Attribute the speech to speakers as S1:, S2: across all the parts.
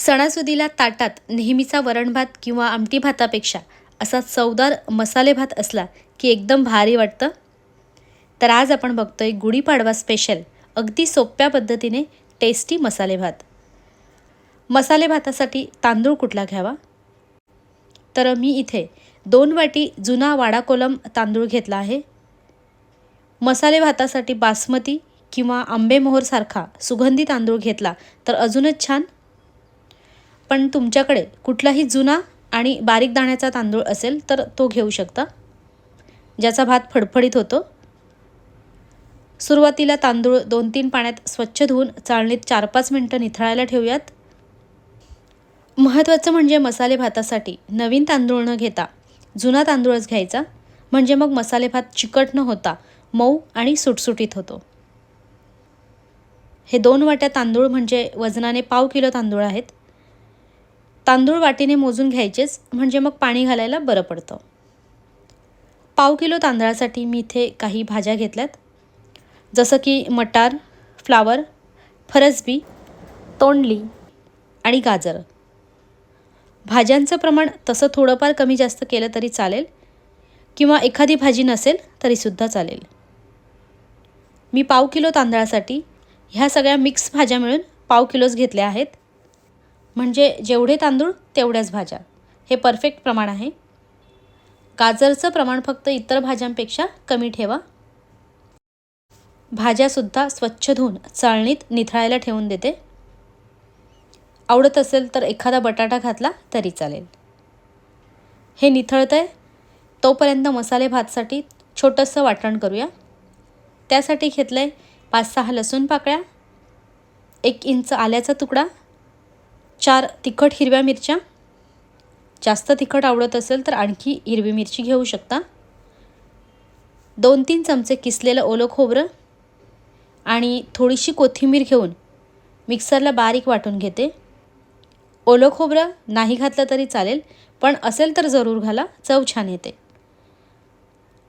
S1: सणासुदीला ताटात नेहमीचा वरण भात किंवा आमटी भातापेक्षा असा चवदार मसाले भात असला की एकदम भारी वाटतं. तर आज आपण बघतोय गुढीपाडवा स्पेशल अगदी सोप्या पद्धतीने टेस्टी मसाले भात. मसाले भातासाठी तांदूळ कुठला घ्यावा? तर मी इथे दोन वाटी जुना वाडा कोलम तांदूळ घेतला आहे. मसाले भातासाठी बासमती किंवा आंबेमोहरसारखा सुगंधी तांदूळ घेतला तर अजूनच छान पण तुमच्याकडे कुठलाही जुना आणि बारीक दाण्याचा तांदूळ असेल तर तो घेऊ शकता. ज्याचा भात फडफडीत होतो. सुरुवातीला तांदूळ दोन तीन पाण्यात स्वच्छ धुवून चाळणीत चार पाच मिनटं निथळायला ठेवूयात. महत्त्वाचं म्हणजे मसाले भातासाठी नवीन तांदूळ न घेता जुना तांदूळच घ्यायचा. म्हणजे मग मसाले भात चिकट न होता मऊ आणि सुटसुटीत होतो. हे दोन वाट्या तांदूळ म्हणजे वजनाने पाव किलो तांदूळ आहेत. तांदूळ वाटीने मोजून घ्यायचेच म्हणजे मग पाणी घालायला बरं पडतं. पाव किलो तांदळासाठी मी इथे काही भाज्या घेतल्यात. जसं की मटार फ्लावर फरसबी तोंडली आणि गाजर. भाज्यांचं प्रमाण तसं थोडंफार कमी जास्त केलं तरी चालेल किंवा एखादी भाजी नसेल तरीसुद्धा चालेल. मी पाव किलो तांदळासाठी ह्या सगळ्या मिक्स भाज्या मिळून पाव किलोच घेतल्या आहेत. म्हणजे जेवढे तांदूळ तेवढ्याच भाज्या. हे परफेक्ट प्रमाण आहे. गाजरचं प्रमाण फक्त इतर भाज्यांपेक्षा कमी ठेवा. भाज्यासुद्धा स्वच्छ धुवून चाळणीत निथळायला ठेवून देते. आवडत असेल तर एखादा बटाटा घातला तरी चालेल. हे निथळतं आहे तोपर्यंत मसाले भातसाठी छोटंसं वाटण करूया. त्यासाठी घेतलं आहे पाच सहा लसूण पाकळ्या एक इंच आल्याचा तुकडा चार तिखट हिरव्या मिरच्या. जास्त तिखट आवडत असेल तर आणखी हिरवी मिरची घेऊ शकता. दोन तीन चमचे किसलेलं ओलं खोबरं आणि थोडीशी कोथिंबीर घेऊन मिक्सरला बारीक वाटून घेते. ओलं खोबरं नाही घातलं तरी चालेल पण असेल तर जरूर घाला चव छान येते.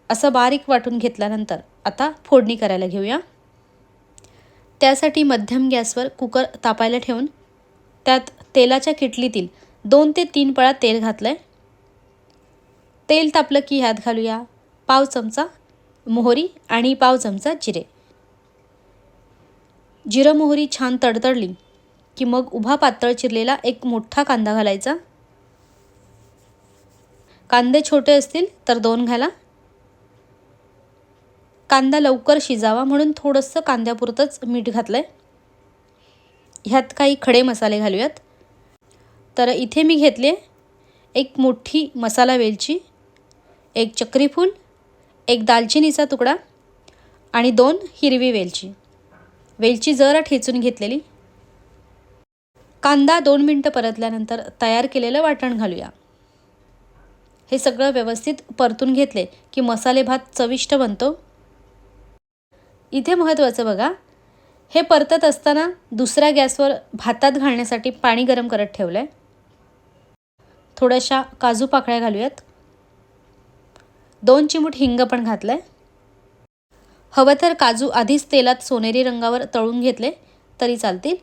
S1: असं बारीक वाटून घेतल्यानंतर आता फोडणी करायला घेऊया. त्यासाठी मध्यम गॅसवर कुकर तापायला ठेवून त्यात तेलाच्या किटलीतील दोन ते तीन पळा तेल घातलं आहे तेल तापलं की ह्यात घालूया. पाव चमचा मोहरी आणि पाव चमचा जिरे. जिरं मोहरी छान तडतडली की मग उभा पातळ चिरलेला एक मोठा कांदा घालायचा. कांदे छोटे असतील तर दोन घाला. कांदा लवकर शिजावा म्हणून थोडंसं कांद्यापुरतंच मीठ घातलं आहे ह्यात काही खडे मसाले घालूयात. तर इथे मी घेतले एक मोठी मसाला वेलची एक चक्रीफूल एक दालचिनीचा तुकडा आणि दोन हिरवी वेलची. वेलची जरा ठेचून घेतलेली. कांदा दोन मिनटं परतल्यानंतर तयार केलेलं वाटण घालूया. हे सगळं व्यवस्थित परतून घेतले की मसाले भात चविष्ट बनतो. इथे महत्त्वाचं बघा हे परतत असताना दुसऱ्या गॅसवर भातात घालण्यासाठी पाणी गरम करत ठेवलं आहे थोड्याशा काजू पाकळ्या घालूयात. दोन चिमूट हिंग पण घातलं आहे हवं तर काजू आधीच तेलात सोनेरी रंगावर तळून घेतले तरी चालतील.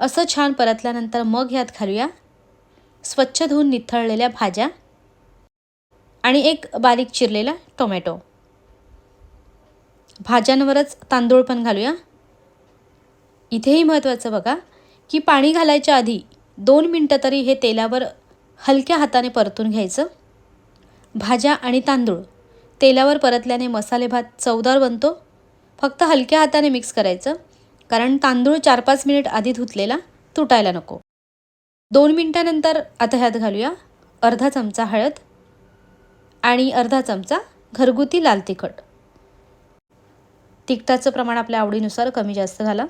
S1: असं छान परतल्यानंतर मग ह्यात घालूया स्वच्छ धुवून निथळलेल्या भाज्या आणि एक बारीक चिरलेला टोमॅटो. भाज्यांवरच तांदूळ पण घालूया. इथेही महत्त्वाचं बघा की पाणी घालायच्या आधी दोन मिनटं तरी हे तेलावर हलक्या हाताने परतून घ्यायचं. भाज्या आणि तांदूळ. तेलावर परतल्याने मसाले भात चवदार बनतो. फक्त हलक्या हाताने मिक्स करायचं. कारण तांदूळ चार पाच मिनिट आधी धुतलेला तुटायला नको. दोन मिनटानंतर आता ह्यात घालूया अर्धा चमचा हळद आणि अर्धा चमचा घरगुती लाल तिखट. तिखटाचं प्रमाण आपल्या आवडीनुसार कमी जास्त घाला.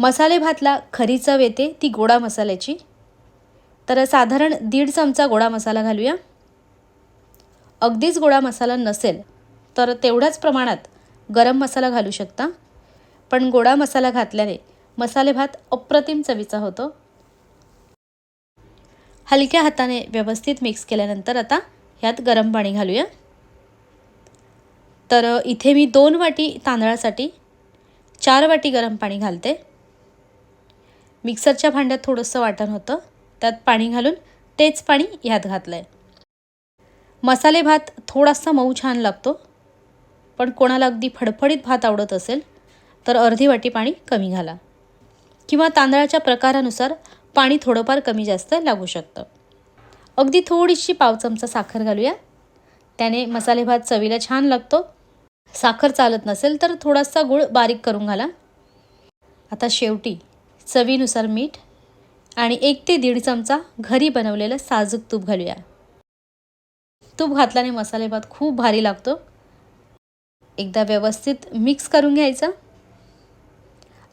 S1: मसाले भातला खरी चव येते ती गोडा मसाल्याची. तर साधारण दीड चमचा गोडा मसाला घालूया. अगदीच गोडा मसाला नसेल तर तेवढ्याच प्रमाणात गरम मसाला घालू शकता. पण गोडा मसाला घातल्याने मसाले भात अप्रतिम चवीचा होतो. हलक्या हाताने व्यवस्थित मिक्स केल्यानंतर आता ह्यात गरम पाणी घालूया. तर इथे मी दोन वाटी तांदळासाठी चार वाटी गरम पाणी घालते. मिक्सरच्या भांड्यात थोडंसं वाटण होतं. त्यात पाणी घालून तेच पाणी ह्यात घातलं आहे मसाले भात थोडासा मऊ छान लागतो. पण कोणाला अगदी फडफडीत भात आवडत असेल तर अर्धी वाटी पाणी कमी घाला. किंवा तांदळाच्या प्रकारानुसार पाणी थोडंफार कमी जास्त लागू शकतं. अगदी थोडीशी पाव चमचा साखर घालूया. त्याने मसाले भात चवीला छान लागतो. साखर चालत नसेल तर थोडासा गूळ बारीक करून घाला. आता शेवटी चवीनुसार मीठ आणि एक ते दीड चमचा घरी बनवलेलं साजूक तूप घालूया. तूप घातल्याने मसाले भात खूप भारी लागतो. एकदा व्यवस्थित मिक्स करून घ्यायचं.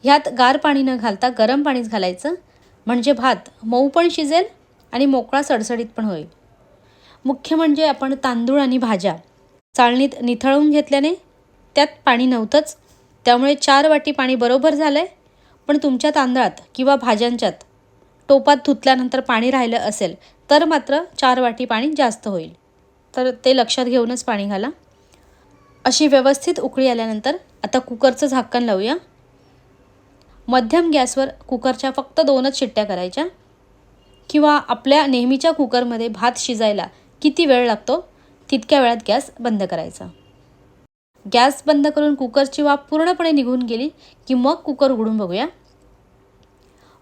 S1: ह्यात गार पाणी न घालता गरम पाणीच घालायचं. म्हणजे भात मऊ पण शिजेल आणि मोकळा सडसडीत पण होईल. मुख्य म्हणजे आपण तांदूळ आणि भाज्या चाळणीत निथळून घेतल्याने त्यात पाणी नव्हतंच. त्यामुळे चार वाटी पाणी बरोबर झालं आहे पण तुमच्या तांदळात किंवा भाज्यांच्यात टोपात धुतल्यानंतर पाणी राहिलं असेल तर मात्र चार वाटी पाणी जास्त होईल. तर ते लक्षात घेऊनच पाणी घाला. अशी व्यवस्थित उकळी आल्यानंतर आता कुकरचं झाकण लावूया. मध्यम गॅसवर कुकरच्या फक्त दोनच शिट्ट्या करायच्या. किंवा आपल्या नेहमीच्या कुकरमध्ये भात शिजायला किती वेळ लागतो तितक्या वेळात गॅस बंद करायचा. गॅस बंद करून कुकरची वाफ पूर्णपणे निघून गेली की मग कुकर उघडून बघूया.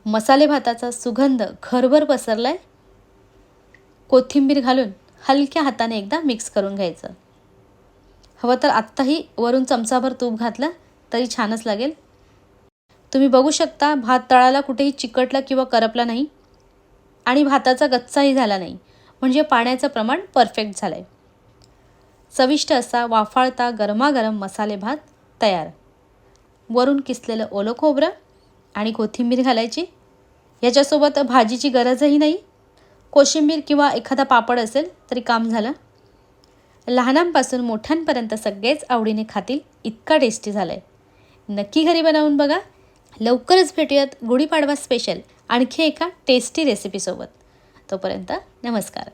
S1: मसाले भाताचा सुगंध घरभर पसरला आहे कोथिंबीर घालून हलक्या हाताने एकदा मिक्स करून घ्यायचं. हवं तर आत्ताही वरून चमचाभर तूप घातलं तरी छानच लागेल. तुम्ही बघू शकता भात तळाला कुठेही चिकटला किंवा करपला नाही आणि भाताचा गच्चाही झाला नाही. म्हणजे पाण्याचं प्रमाण परफेक्ट झालं आहे चविष्ट असा वाफाळता गरमागरम मसाले भात तयार. वरून किसलेलं ओलं खोबरं आणि कोथिंबीर घालायची. याच्यासोबत भाजीची गरजही नाही. कोशिंबीर किंवा एखादा पापड असेल तरी काम झालं. लहानांपासून मोठ्यांपर्यंत सगळेच आवडीने खातील इतका टेस्टी झाला आहे नक्की घरी बनवून बघा. लवकरच भेटूयात गुढीपाडवा स्पेशल आणखी एका टेस्टी रेसिपीसोबत तोपर्यंत नमस्कार.